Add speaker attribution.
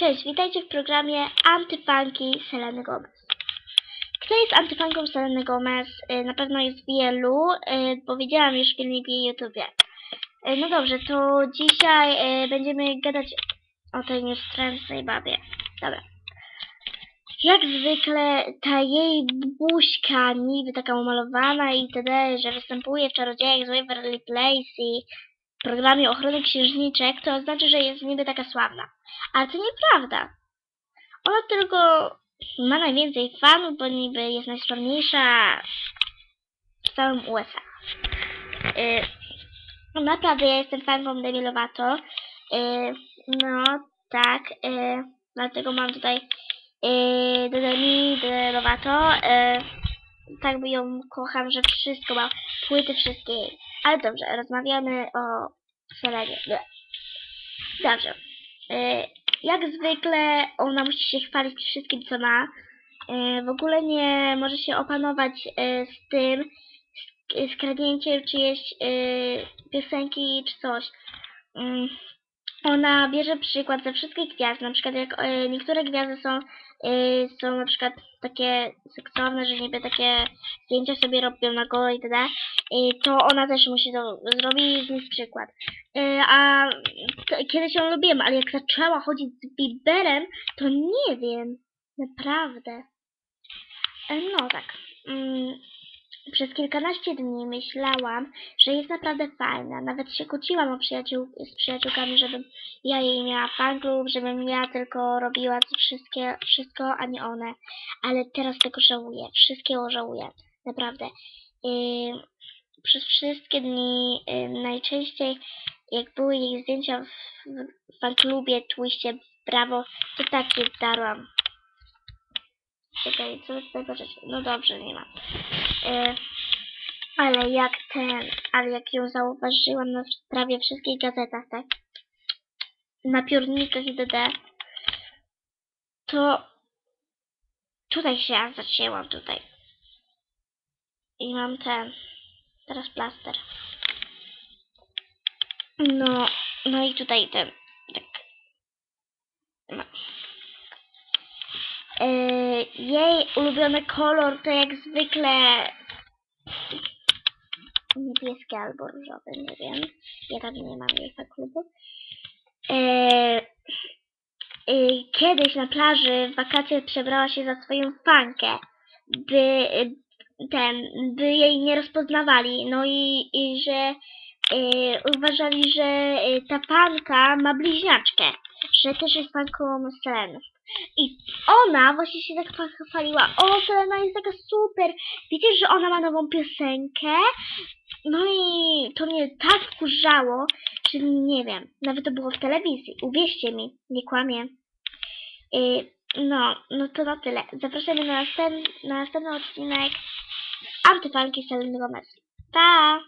Speaker 1: Cześć, witajcie w programie Antyfanki Seleny Gomez. Kto jest antyfanką Seleny Gomez? Na pewno jest wielu, y, bo widziałam już filmik w jej YouTubie. Y, No dobrze, to dzisiaj y, będziemy gadać o tej nieszczęsnej babie. Dobra. Jak zwykle ta jej buźka niby taka umalowana i td., że występuje w Czarodziejach z Waverly Place i programie Ochrony Księżniczek, to znaczy, że jest niby taka sławna. Ale to nieprawda. Ona tylko ma najwięcej fanów, bo niby jest najsławniejsza w całym USA. Yy, naprawdę ja jestem fanką Demi Lovato. Yy, no tak, yy, dlatego mam tutaj yy, Demi de Lovato. Yy, tak by ją kocham, że wszystko ma, płyty wszystkie. Ale dobrze, rozmawiamy o Selenie. Dobrze. Yy, jak zwykle ona musi się chwalić wszystkim, co ma. Yy, w ogóle nie może się opanować yy, z tym, z, kradnięciem czyjejś yy, piosenki czy coś. Yy, ona bierze przykład ze wszystkich gwiazd, na przykład jak niektóre gwiazdy są, są na przykład takie seksowne, że niby takie zdjęcia sobie robią na gole i tak to ona też musi to zrobić z nich przykład. Yy, a kiedyś ją lubiłem, ale jak zaczęła chodzić z Bieberem, to nie wiem. Naprawdę. E, No tak. Mm, przez kilkanaście dni myślałam, że jest naprawdę fajna. Nawet się kłóciłam o przyjaciół, z przyjaciółkami, żebym ja jej miała fanklub, żebym ja tylko robiła wszystkie, wszystko, a nie one. Ale teraz tego żałuję. Wszystkiego żałuję. Naprawdę. Yy, przez wszystkie dni najczęściej jak były jej zdjęcia w, fanklubie, twiście, brawo, to tak je darłam. Czekaj, co tutaj patrzeć? No dobrze, nie ma. E, ale jak ten, ale jak ją zauważyłam na prawie wszystkich gazetach, tak? Na piórnikach i dd. To tutaj się ja zacięłam, tutaj. I mam ten, teraz plaster. No, no i tutaj ten, tak. No. Yy, jej ulubiony kolor to jak zwykle niebieski albo różowy, nie wiem. Ja tam nie mam jej klubu. Yy, yy, kiedyś na plaży w wakacje przebrała się za swoją fankę, by ten, by jej nie rozpoznawali. No i, i że yy, uważali, że yy, ta panka ma bliźniaczkę, że też jest panką Seleny. I ona właśnie się tak chwaliła, o Selena jest taka super, wiecie, że ona ma nową piosenkę? No i to mnie tak wkurzało, że nie wiem, nawet to było w telewizji, uwierzcie mi, nie kłamię. Yy, no, no to na tyle. Zapraszamy na, następny, na następny odcinek Antyfanki Seleny Gomez. Pa!